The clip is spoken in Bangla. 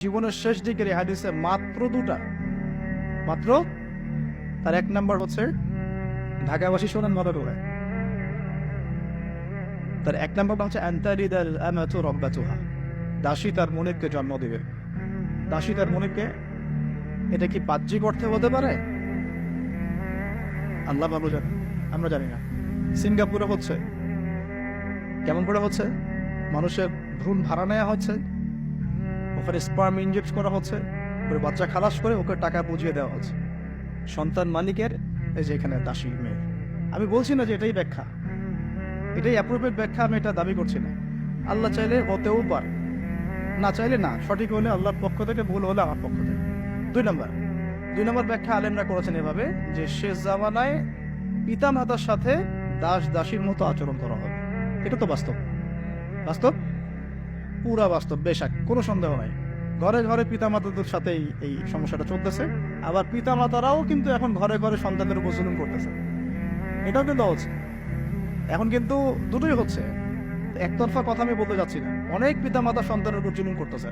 জীবনের শেষ দিকের হাদিসে মাত্র দুটা। মাত্র? তার এক নাম্বার হচ্ছে, ঢাকাবাসী শোনেন ভালো করে তার এক নাম্বার হচ্ছে অ্যান্টারিদাল আমাতু রব্বাতুহা। দাসী তার মনিবকে জন্ম দিবে। দাসী তার মনিবকে, এটা কি বাহ্যিক অর্থে হতে পারে? আল্লাহ বাবু জানে, আমরা জানি না। সিঙ্গাপুরে হচ্ছে, কেমন করে হচ্ছে? মানুষের ভ্রূণ ভাড়া নেওয়া হচ্ছে। ওখানে স্পার্ম ইনজেক্ট করা হচ্ছে, ওর বাচ্চা খালাস করে ওকে টাকা বুঝিয়ে দেওয়া হচ্ছে। সন্তান মালিকের এই যে এখানে দাসী মেয়ে। আমি বলছি না যে এটাই ব্যাখ্যা। এটাই অ্যাপ্রোপ্রিয়েট ব্যাখ্যা, আমি এটা দাবি করছি না। আল্লাহ চাইলে হতেও পারে। না চাইলে না, সঠিক হলে আল্লাহর পক্ষ থেকে, ভুল হলে আমার পক্ষ থেকে। দুই নম্বর। দুই নম্বর ব্যাখ্যা আলেমরা করেছেন এভাবে যে শেষ জামানায় পিতা মাতার সাথে দাস দাসীর মতো আচরণ করা হবে। এটা তো বাস্তব। বাস্তব? পুরা বাস্তব, বেশাক, কোনো সন্দেহ নাই। ঘরে ঘরে পিতা মাতাদের সাথে এই- সমস্যাটা চলতেছে। আবার পিতা মাতারাও কিন্তু এখন ঘরে ঘরে সন্তানদের উপর জুলুম করতেছে। এটাও কিন্তু হচ্ছে এখন কিন্তু দুটোই হচ্ছে। একতরফা কথা আমি বলতে যাচ্ছি না। অনেক পিতা মাতা সন্তানের উপর জুলুম করতেছে।